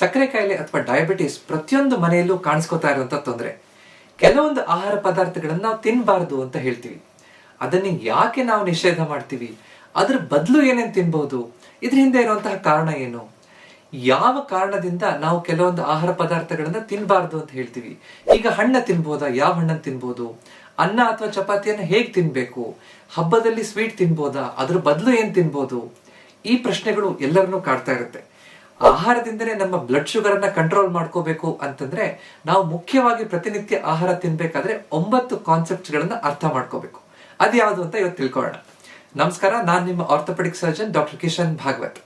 ಸಕ್ಕರೆ ಕಾಯಿಲೆ ಅಥವಾ ಡಯಾಬಿಟಿಸ್ ಪ್ರತಿಯೊಂದು ಮನೆಯಲ್ಲೂ ಕಾಣಿಸ್ಕೊತಾ ಇರುವಂತ ತೊಂದರೆ. ಕೆಲವೊಂದು ಆಹಾರ ಪದಾರ್ಥಗಳನ್ನ ನಾವು ತಿನ್ನಬಾರ್ದು ಅಂತ ಹೇಳ್ತೀವಿ. ಅದನ್ನ ಯಾಕೆ ನಾವು ನಿಷೇಧ ಮಾಡ್ತೀವಿ? ಅದ್ರ ಬದಲು ಏನೇನು ತಿನ್ಬಹುದು? ಇದ್ರ ಹಿಂದೆ ಇರುವಂತಹ ಕಾರಣ ಏನು? ಯಾವ ಕಾರಣದಿಂದ ನಾವು ಕೆಲವೊಂದು ಆಹಾರ ಪದಾರ್ಥಗಳನ್ನ ತಿನ್ನಬಾರ್ದು ಅಂತ ಹೇಳ್ತೀವಿ? ಈಗ ಹಣ್ಣ ತಿನ್ಬೋದಾ? ಯಾವ ಹಣ್ಣನ್ನು ತಿನ್ಬೋದು? ಅನ್ನ ಅಥವಾ ಚಪಾತಿಯನ್ನ ಹೇಗೆ ತಿನ್ಬೇಕು? ಹಬ್ಬದಲ್ಲಿ ಸ್ವೀಟ್ ತಿನ್ಬೋದಾ? ಅದ್ರ ಬದಲು ಏನ್ ತಿನ್ಬೋದು? ಈ ಪ್ರಶ್ನೆಗಳು ಎಲ್ಲರನ್ನೂ ಕಾಡ್ತಾ ಇರುತ್ತೆ. ಆಹಾರದಿಂದನೇ ನಮ್ಮ ಬ್ಲಡ್ ಶುಗರ್ ಅನ್ನ ಕಂಟ್ರೋಲ್ ಮಾಡ್ಕೋಬೇಕು ಅಂತಂದ್ರೆ ನಾವು ಮುಖ್ಯವಾಗಿ ಪ್ರತಿನಿತ್ಯ ಆಹಾರ ತಿನ್ಬೇಕಾದ್ರೆ ಒಂಬತ್ತು ಕಾನ್ಸೆಪ್ಟ್ ಗಳನ್ನ ಅರ್ಥ ಮಾಡ್ಕೋಬೇಕು. ಅದ್ಯಾವುದು ಅಂತ ಇವತ್ತು ತಿಳ್ಕೊಳ್ಳೋಣ. ನಮಸ್ಕಾರ, ನಾನು ನಿಮ್ಮ orthopaedic surgeon doctor Kishan Bhagwat.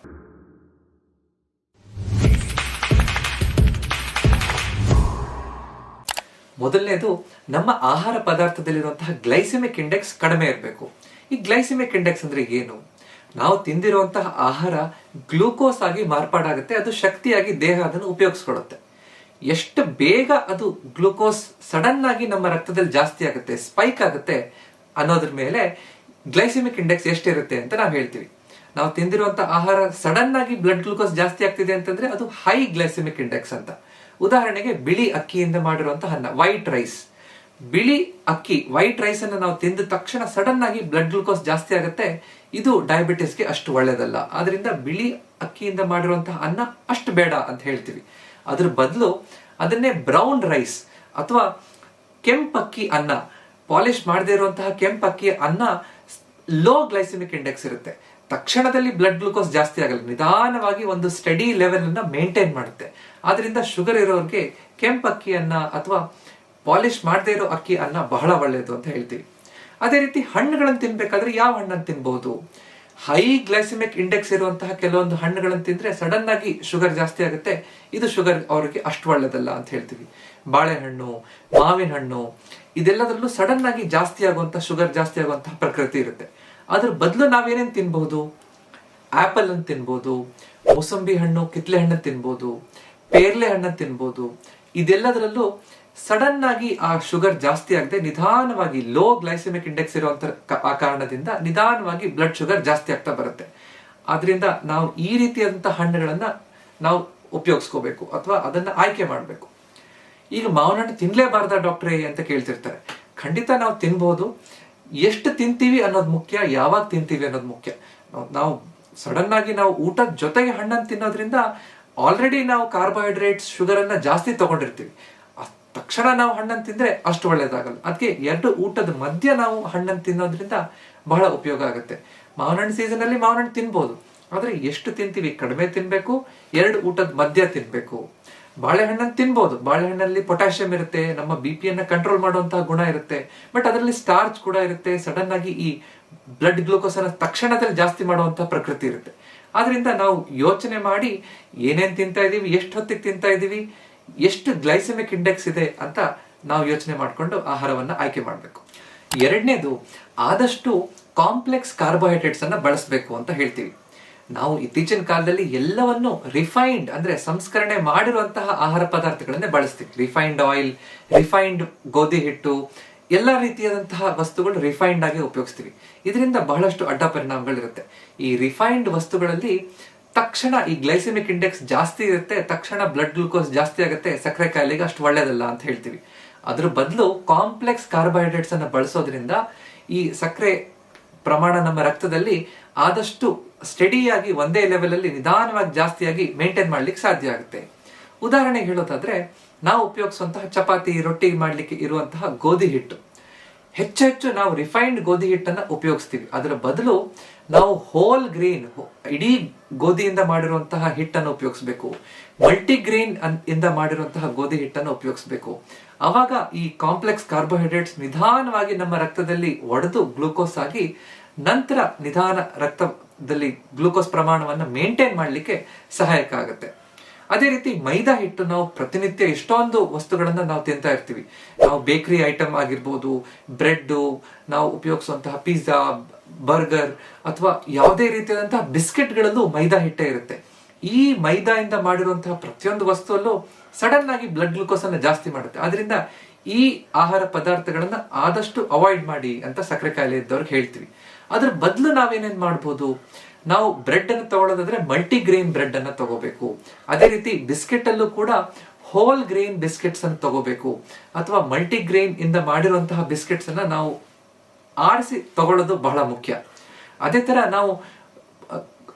ಮೊದಲನೇದು, ನಮ್ಮ ಆಹಾರ ಪದಾರ್ಥದಲ್ಲಿರುವಂತಹ ಗ್ಲೈಸಿಮಿಕ್ ಇಂಡೆಕ್ಸ್ ಕಡಿಮೆ ಇರಬೇಕು. ಈ ಗ್ಲೈಸಿಮಿಕ್ ಇಂಡೆಕ್ಸ್ ಅಂದ್ರೆ ಏನು? ನಾವು ತಿಂದಿರುವಂತಹ ಆಹಾರ ಗ್ಲೂಕೋಸ್ ಆಗಿ ಮಾರ್ಪಾಡಾಗುತ್ತೆ, ಅದು ಶಕ್ತಿಯಾಗಿ ದೇಹ ಅದನ್ನು ಉಪಯೋಗಿಸ್ಕೊಡುತ್ತೆ. ಎಷ್ಟು ಬೇಗ ಅದು ಗ್ಲೂಕೋಸ್ ಸಡನ್ ಆಗಿ ನಮ್ಮ ರಕ್ತದಲ್ಲಿ ಜಾಸ್ತಿ ಆಗುತ್ತೆ ಸ್ಪೈಕ್ ಆಗುತ್ತೆ ಅನ್ನೋದ್ರ ಮೇಲೆ ಗ್ಲೈಸಿಮಿಕ್ ಇಂಡೆಕ್ಸ್ ಎಷ್ಟಿರುತ್ತೆ ಅಂತ ನಾವು ಹೇಳ್ತೀವಿ. ನಾವು ತಿಂದಿರುವಂತ ಆಹಾರ ಸಡನ್ ಆಗಿ ಬ್ಲಡ್ ಗ್ಲೂಕೋಸ್ ಜಾಸ್ತಿ ಆಗ್ತಿದೆ ಅಂತಂದ್ರೆ ಅದು ಹೈ ಗ್ಲೈಸಿಮಿಕ್ ಇಂಡೆಕ್ಸ್ ಅಂತ. ಉದಾಹರಣೆಗೆ ಬಿಳಿ ಅಕ್ಕಿಯಿಂದ ಮಾಡಿರುವಂತಹ ಅನ್ನ ವೈಟ್ ರೈಸ್ ಬಿಳಿ ಅಕ್ಕಿ ವೈಟ್ ರೈಸ್ ಅನ್ನು ನಾವು ತಿಂದ ತಕ್ಷಣ ಸಡನ್ ಆಗಿ ಬ್ಲಡ್ ಗ್ಲುಕೋಸ್ ಜಾಸ್ತಿ ಆಗುತ್ತೆ. ಇದು ಡಯಾಬಿಟಿಸ್ಗೆ ಅಷ್ಟು ಒಳ್ಳೇದಲ್ಲ. ಆದ್ರಿಂದ ಬಿಳಿ ಅಕ್ಕಿಯಿಂದ ಮಾಡಿರುವಂತಹ ಅನ್ನ ಅಷ್ಟು ಬೇಡ ಅಂತ ಹೇಳ್ತೀವಿ. ಅದ್ರ ಬದಲು ಅದನ್ನೇ ಬ್ರೌನ್ ರೈಸ್ ಅಥವಾ ಕೆಂಪಕ್ಕಿ ಅನ್ನ ಪಾಲಿಶ್ ಮಾಡದೇ ಇರುವಂತಹ ಕೆಂಪಕ್ಕಿ ಅನ್ನ ಲೋ ಗ್ಲೈಸಿಮಿಕ್ ಇಂಡೆಕ್ಸ್ ಇರುತ್ತೆ. ತಕ್ಷಣದಲ್ಲಿ ಬ್ಲಡ್ ಗ್ಲುಕೋಸ್ ಜಾಸ್ತಿ ಆಗಲ್ಲ. ನಿಧಾನವಾಗಿ ಒಂದು ಸ್ಟಡಿ ಲೆವೆಲ್ ಅನ್ನ ಮೇಂಟೈನ್ ಮಾಡುತ್ತೆ. ಆದ್ರಿಂದ ಶುಗರ್ ಇರೋರಿಗೆ ಕೆಂಪಕ್ಕಿ ಅನ್ನ ಅಥವಾ ಪಾಲಿಶ್ ಮಾಡದೇ ಇರೋ ಅಕ್ಕಿ ಅನ್ನ ಬಹಳ ಒಳ್ಳೆಯದು ಅಂತ ಹೇಳ್ತೀವಿ. ಅದೇ ರೀತಿ ಹಣ್ಣುಗಳನ್ನು ತಿನ್ಬೇಕಾದ್ರೆ ಯಾವ ಹಣ್ಣನ್ನು ತಿನ್ಬಹುದು ಹೈ ಗ್ಲೈಸಿಮಿಕ್ ಇಂಡೆಕ್ಸ್ ಇರುವಂತಹ ಕೆಲವೊಂದು ಹಣ್ಣುಗಳನ್ನು ತಿಂದ್ರೆ ಸಡನ್ ಆಗಿ ಶುಗರ್ ಜಾಸ್ತಿ ಆಗುತ್ತೆ. ಇದು ಶುಗರ್ ಅವರಿಗೆ ಅಷ್ಟು ಒಳ್ಳೇದಲ್ಲ ಅಂತ ಹೇಳ್ತೀವಿ. ಬಾಳೆಹಣ್ಣು, ಮಾವಿನ ಹಣ್ಣು, ಇದೆಲ್ಲದರಲ್ಲೂ ಸಡನ್ ಆಗಿ ಜಾಸ್ತಿ ಆಗುವಂತಹ ಶುಗರ್ ಜಾಸ್ತಿ ಆಗುವಂತಹ ಪ್ರಕೃತಿ ಇರುತ್ತೆ. ಅದ್ರ ಬದಲು ನಾವೇನೇನು ತಿನ್ಬಹುದು ಆಪಲ್ ಅನ್ನು ತಿನ್ಬೋದು, ಮೋಸಂಬಿ ಹಣ್ಣು, ಕಿತ್ಲೆ ಹಣ್ಣು ತಿನ್ಬೋದು, ಪೇರ್ಲೆ ಹಣ್ಣು ತಿನ್ಬೋದು. ಇದೆಲ್ಲದರಲ್ಲೂ ಸಡನ್ ಆಗಿ ಆ ಶುಗರ್ ಜಾಸ್ತಿ ಆಗದೆ ನಿಧಾನವಾಗಿ ಲೋ ಗ್ಲೈಸೆಮಿಕ್ ಇಂಡೆಕ್ಸ್ ಇರುವಂತ ಆ ಕಾರಣದಿಂದ ನಿಧಾನವಾಗಿ ಬ್ಲಡ್ ಶುಗರ್ ಜಾಸ್ತಿ ಆಗ್ತಾ ಬರುತ್ತೆ. ಆದ್ರಿಂದ ನಾವು ಈ ರೀತಿಯಾದಂತಹ ಹಣ್ಣುಗಳನ್ನ ನಾವು ಉಪಯೋಗಿಸ್ಕೋಬೇಕು ಅಥವಾ ಅದನ್ನ ಆಯ್ಕೆ ಮಾಡಬೇಕು. ಈಗ ಮಾವಿನ ಹಣ್ಣು ತಿನ್ಲೇಬಾರ್ದ ಡಾಕ್ಟ್ರೇ ಅಂತ ಕೇಳ್ತಿರ್ತಾರೆ. ಖಂಡಿತ ನಾವು ತಿನ್ಬಹುದು ಎಷ್ಟು ತಿಂತೀವಿ ಅನ್ನೋದು ಮುಖ್ಯ, ಯಾವಾಗ ತಿಂತೀವಿ ಅನ್ನೋದು ಮುಖ್ಯ. ನಾವು- ಸಡನ್ ಆಗಿ ನಾವು ಊಟದ ಜೊತೆಗೆ ಹಣ್ಣನ್ನು ತಿನ್ನೋದ್ರಿಂದ ಆಲ್ರೆಡಿ ನಾವು ಕಾರ್ಬೋಹೈಡ್ರೇಟ್ಸ್ ಶುಗರ್ ಅನ್ನ ಜಾಸ್ತಿ ತಗೊಂಡಿರ್ತೀವಿ. ತಕ್ಷಣ ನಾವು ಹಣ್ಣನ್ನು ತಿಂದ್ರೆ ಅಷ್ಟು ಒಳ್ಳೇದಾಗಲ್ಲ. ಅದಕ್ಕೆ ಎರಡು ಊಟದ ಮಧ್ಯ ನಾವು ಹಣ್ಣನ್ನು ತಿನ್ನೋದ್ರಿಂದ ಬಹಳ ಉಪಯೋಗ ಆಗುತ್ತೆ. ಮಾವಿನ ಹಣ್ಣು ಸೀಸನ್ ಅಲ್ಲಿ ಮಾವಿನ ಹಣ್ಣು ತಿನ್ಬೋದು. ಆದರೆ ಎಷ್ಟು ತಿಂತೀವಿ? ಕಡಿಮೆ ತಿನ್ಬೇಕು, ಎರಡು ಊಟದ ಮಧ್ಯ ತಿನ್ಬೇಕು. ಬಾಳೆಹಣ್ಣನ್ನು ತಿನ್ಬೋದು. ಬಾಳೆಹಣ್ಣಲ್ಲಿ ಪೊಟ್ಯಾಷಿಯಂ ಇರುತ್ತೆ, ನಮ್ಮ ಬಿ ಪಿಯನ್ನ ಕಂಟ್ರೋಲ್ ಮಾಡುವಂತಹ ಗುಣ ಇರುತ್ತೆ. ಬಟ್ ಅದರಲ್ಲಿ ಸ್ಟಾರ್ಚ್ ಕೂಡ ಇರುತ್ತೆ. ಸಡನ್ ಆಗಿ ಈ ಬ್ಲಡ್ ಗ್ಲೂಕೋಸ್ ಅನ್ನ ತಕ್ಷಣದಲ್ಲಿ ಜಾಸ್ತಿ ಮಾಡುವಂತಹ ಪ್ರಕೃತಿ ಇರುತ್ತೆ. ಆದ್ರಿಂದ ನಾವು ಯೋಚನೆ ಮಾಡಿ ಏನೇನ್ ತಿಂತಾ ಇದೀವಿ, ಎಷ್ಟು ಹೊತ್ತಿಗೆ ತಿಂತಾ ಇದೀವಿ ಎಷ್ಟು ಗ್ಲೈಸೆಮಿಕ್ ಇಂಡೆಕ್ಸ್ ಇದೆ ಅಂತ ನಾವು ಯೋಚನೆ ಮಾಡಿಕೊಂಡು ಆಹಾರವನ್ನ ಆಯ್ಕೆ ಮಾಡಬೇಕು. ಎರಡನೇದು, ಆದಷ್ಟು ಕಾಂಪ್ಲೆಕ್ಸ್ ಕಾರ್ಬೋಹೈಡ್ರೇಟ್ಸ್ ಅನ್ನ ಬಳಸಬೇಕು ಅಂತ ಹೇಳ್ತೀವಿ. ನಾವು ಇತ್ತೀಚಿನ ಕಾಲದಲ್ಲಿ ಎಲ್ಲವನ್ನು ರಿಫೈನ್ಡ್ ಅಂದ್ರೆ ಸಂಸ್ಕರಣೆ ಮಾಡಿರುವಂತಹ ಆಹಾರ ಪದಾರ್ಥಗಳನ್ನೇ ಬಳಸ್ತೀವಿ. ರಿಫೈನ್ಡ್ ಆಯಿಲ್, ರಿಫೈನ್ಡ್ ಗೋಧಿ ಹಿಟ್ಟು, ಎಲ್ಲ ರೀತಿಯಾದಂತಹ ವಸ್ತುಗಳು ರಿಫೈನ್ಡ್ ಆಗಿ ಉಪಯೋಗಿಸ್ತೀವಿ. ಇದರಿಂದ ಬಹಳಷ್ಟು ಅಡ್ಡ ಪರಿಣಾಮಗಳಿರುತ್ತೆ ಈ ರಿಫೈನ್ಡ್ ವಸ್ತುಗಳಲ್ಲಿ ತಕ್ಷಣ ಈ ಗ್ಲೈಸೆಮಿಕ್ ಇಂಡೆಕ್ಸ್ ಜಾಸ್ತಿ ಇರುತ್ತೆ, ತಕ್ಷಣ ಬ್ಲಡ್ ಗ್ಲೂಕೋಸ್ ಜಾಸ್ತಿ ಆಗುತ್ತೆ, ಸಕ್ಕರೆ ಕಾಯಿಲೆಗೆ ಅಷ್ಟು ಒಳ್ಳೇದಲ್ಲ ಅಂತ ಹೇಳ್ತೀವಿ. ಅದ್ರ ಬದಲು ಕಾಂಪ್ಲೆಕ್ಸ್ ಕಾರ್ಬೋಹೈಡ್ರೇಟ್ಸ್ ಅನ್ನು ಬಳಸೋದ್ರಿಂದ ಈ ಸಕ್ಕರೆ ಪ್ರಮಾಣ ನಮ್ಮ ರಕ್ತದಲ್ಲಿ ಆದಷ್ಟು ಸ್ಟಡಿಯಾಗಿ ಒಂದೇ ಲೆವೆಲ್ ಅಲ್ಲಿ ನಿಧಾನವಾಗಿ ಜಾಸ್ತಿಯಾಗಿ ಮೇಂಟೈನ್ ಮಾಡ್ಲಿಕ್ಕೆ ಸಾಧ್ಯ ಆಗುತ್ತೆ. ಉದಾಹರಣೆಗೆ ಹೇಳೋದಾದ್ರೆ, ನಾವು ಉಪಯೋಗಿಸುವಂತಹ ಚಪಾತಿ, ರೊಟ್ಟಿ ಮಾಡ್ಲಿಕ್ಕೆ ಇರುವಂತಹ ಗೋಧಿ ಹಿಟ್ಟು. ಹೆಚ್ಚು ಹೆಚ್ಚು ನಾವು ರಿಫೈನ್ಡ್ ಗೋಧಿ ಹಿಟ್ಟನ್ನ ಉಪಯೋಗಿಸ್ತೀವಿ. ಅದರ ಬದಲು ನಾವು ಹೋಲ್ ಗ್ರೀನ್ ಇಡೀ ಗೋಧಿಯಿಂದ ಮಾಡಿರುವಂತಹ ಹಿಟ್ಟನ್ನು ಉಪಯೋಗಿಸ್ಬೇಕು. ಮಲ್ಟಿಗ್ರೇನ್ ಇಂದ ಮಾಡಿರುವಂತಹ ಗೋಧಿ ಹಿಟ್ಟನ್ನು ಉಪಯೋಗಿಸ್ಬೇಕು. ಆವಾಗ ಈ ಕಾಂಪ್ಲೆಕ್ಸ್ ಕಾರ್ಬೋಹೈಡ್ರೇಟ್ಸ್ ನಿಧಾನವಾಗಿ ನಮ್ಮ ರಕ್ತದಲ್ಲಿ ಒಡೆದು ಗ್ಲೂಕೋಸ್ ಆಗಿ ನಂತರ ನಿಧಾನ ರಕ್ತದಲ್ಲಿ ಗ್ಲೂಕೋಸ್ ಪ್ರಮಾಣವನ್ನು ಮೇಂಟೈನ್ ಮಾಡಲಿಕ್ಕೆ ಸಹಾಯಕ ಆಗುತ್ತೆ. ಅದೇ ರೀತಿ ಮೈದಾ ಹಿಟ್ಟು ನಾವು ಪ್ರತಿನಿತ್ಯ ಎಷ್ಟೊಂದು ವಸ್ತುಗಳನ್ನ ನಾವು ತಿಂತಾ ಇರ್ತೀವಿ. ನಾವು ಬೇಕರಿ ಐಟಮ್ ಆಗಿರ್ಬೋದು ಬ್ರೆಡ್ ನಾವು ಉಪಯೋಗಿಸುವಂತಹ ಪಿಜ್ಜಾ, ಬರ್ಗರ್ ಅಥವಾ ಯಾವುದೇ ರೀತಿಯಾದಂತಹ ಬಿಸ್ಕೆಟ್ಗಳಲ್ಲೂ ಮೈದಾ ಹಿಟ್ಟೇ ಇರುತ್ತೆ. ಈ ಮೈದಾಯಿಂದ ಮಾಡಿರುವಂತಹ ಪ್ರತಿಯೊಂದು ವಸ್ತುವಲ್ಲೂ ಸಡನ್ ಆಗಿ ಬ್ಲಡ್ ಗ್ಲುಕೋಸ್ ಅನ್ನ ಜಾಸ್ತಿ ಮಾಡುತ್ತೆ. ಅದರಿಂದ ಈ ಆಹಾರ ಪದಾರ್ಥಗಳನ್ನ ಆದಷ್ಟು ಅವಾಯ್ಡ್ ಮಾಡಿ ಅಂತ ಸಕ್ಕರೆ ಕಾಯಿಲೆ ಇದ್ದವ್ರಿಗೆ ಹೇಳ್ತೀವಿ. ಅದ್ರ ಬದಲು ನಾವೇನೇನ್ ಮಾಡ್ಬೋದು? ನಾವು ಬ್ರೆಡ್ ಅನ್ನು ತಗೊಳ್ಳೋದಾದ್ರೆ ಮಲ್ಟಿಗ್ರೇನ್ ಬ್ರೆಡ್ ಅನ್ನ ತಗೋಬೇಕು. ಅದೇ ರೀತಿ ಬಿಸ್ಕೆಟ್ ಅಲ್ಲೂ ಕೂಡ ಹೋಲ್ ಗ್ರೇನ್ ಬಿಸ್ಕೆಟ್ಸ್ ಅನ್ನು ತಗೋಬೇಕು. ಅಥವಾ ಮಲ್ಟಿಗ್ರೇನ್ ಇಂದ ಮಾಡಿರುವಂತಹ ಬಿಸ್ಕೆಟ್ಸ್ ಅನ್ನ ನಾವು ಆರಿಸಿ ತಗೊಳ್ಳೋದು ಬಹಳ ಮುಖ್ಯ. ಅದೇ ತರ ನಾವು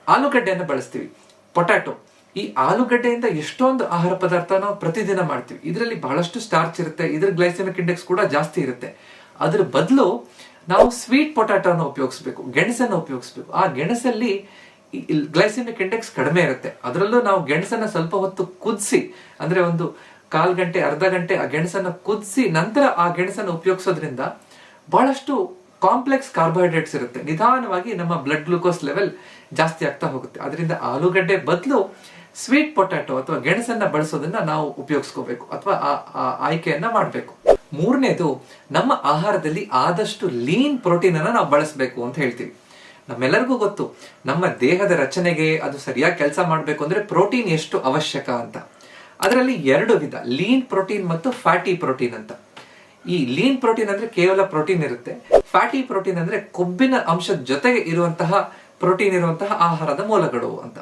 ಆಲೂಗಡ್ಡೆಯನ್ನು ಬಳಸ್ತೀವಿ. ಪೊಟ್ಯಾಟೊ. ಈ ಆಲೂಗಡ್ಡೆಯಿಂದ ಎಷ್ಟೊಂದು ಆಹಾರ ಪದಾರ್ಥ ನಾವು ಪ್ರತಿದಿನ ಮಾಡ್ತೀವಿ. ಇದರಲ್ಲಿ ಬಹಳಷ್ಟು ಸ್ಟಾರ್ಚ್ ಇರುತ್ತೆ. ಇದ್ರ ಗ್ಲೈಸೆಮಿಕ್ ಇಂಡೆಕ್ಸ್ ಕೂಡ ಜಾಸ್ತಿ ಇರುತ್ತೆ. ಅದ್ರ ಬದಲು ನಾವು ಸ್ವೀಟ್ ಪೊಟ್ಯಾಟೋನ ಉಪಯೋಗಿಸ್ಬೇಕು, ಗೆಣಸನ್ನು ಉಪಯೋಗಿಸ್ಬೇಕು. ಆ ಗೆಣಸಲ್ಲಿ ಗ್ಲೈಸಿಮಿಕ್ ಇಂಡೆಕ್ಸ್ ಕಡಿಮೆ ಇರುತ್ತೆ. ಅದರಲ್ಲೂ ನಾವು ಗೆಣಸನ್ನ ಸ್ವಲ್ಪ ಹೊತ್ತು ಕುದಿಸಿ, ಅಂದ್ರೆ ಒಂದು ಕಾಲ್ ಗಂಟೆ, ಅರ್ಧ ಗಂಟೆ ಆ ಗೆಣಸನ್ನ ಕುದಿಸಿ ನಂತರ ಆ ಗೆಣಸನ್ನು ಉಪಯೋಗಿಸೋದ್ರಿಂದ ಬಹಳಷ್ಟು ಕಾಂಪ್ಲೆಕ್ಸ್ ಕಾರ್ಬೋಹೈಡ್ರೇಟ್ಸ್ ಇರುತ್ತೆ. ನಿಧಾನವಾಗಿ ನಮ್ಮ ಬ್ಲಡ್ ಗ್ಲೂಕೋಸ್ ಲೆವೆಲ್ ಜಾಸ್ತಿ ಆಗ್ತಾ ಹೋಗುತ್ತೆ. ಅದರಿಂದ ಆಲೂಗಡ್ಡೆ ಬದಲು ಸ್ವೀಟ್ ಪೊಟ್ಯಾಟೊ ಅಥವಾ ಗೆಣಸನ್ನ ಬಳಸೋದನ್ನ ನಾವು ಉಪಯೋಗಿಸ್ಕೋಬೇಕು, ಅಥವಾ ಆ ಆಯ್ಕೆಯನ್ನ ಮಾಡಬೇಕು. ಮೂರನೇದು, ನಮ್ಮ ಆಹಾರದಲ್ಲಿ ಆದಷ್ಟು ಲೀನ್ ಪ್ರೋಟೀನ್ ಅನ್ನ ನಾವು ಬಳಸಬೇಕು ಅಂತ ಹೇಳ್ತೀವಿ. ನಮ್ಮೆಲ್ಲರಿಗೂ ಗೊತ್ತು, ನಮ್ಮ ದೇಹದ ರಚನೆಗೆ ಅದು ಸರಿಯಾಗಿ ಕೆಲಸ ಮಾಡಬೇಕು ಅಂದ್ರೆ ಪ್ರೋಟೀನ್ ಎಷ್ಟು ಅವಶ್ಯಕ ಅಂತ. ಅದರಲ್ಲಿ ಎರಡು ವಿಧ, ಲೀನ್ ಪ್ರೋಟೀನ್ ಮತ್ತು ಫ್ಯಾಟಿ ಪ್ರೋಟೀನ್ ಅಂತ. ಈ ಲೀನ್ ಪ್ರೋಟೀನ್ ಅಂದ್ರೆ ಕೇವಲ ಪ್ರೋಟೀನ್ ಇರುತ್ತೆ, ಫ್ಯಾಟಿ ಪ್ರೋಟೀನ್ ಅಂದ್ರೆ ಕೊಬ್ಬಿನ ಅಂಶದ ಜೊತೆಗೆ ಇರುವಂತಹ ಪ್ರೋಟೀನ್ ಇರುವಂತಹ ಆಹಾರದ ಮೂಲಗಳು ಅಂತ.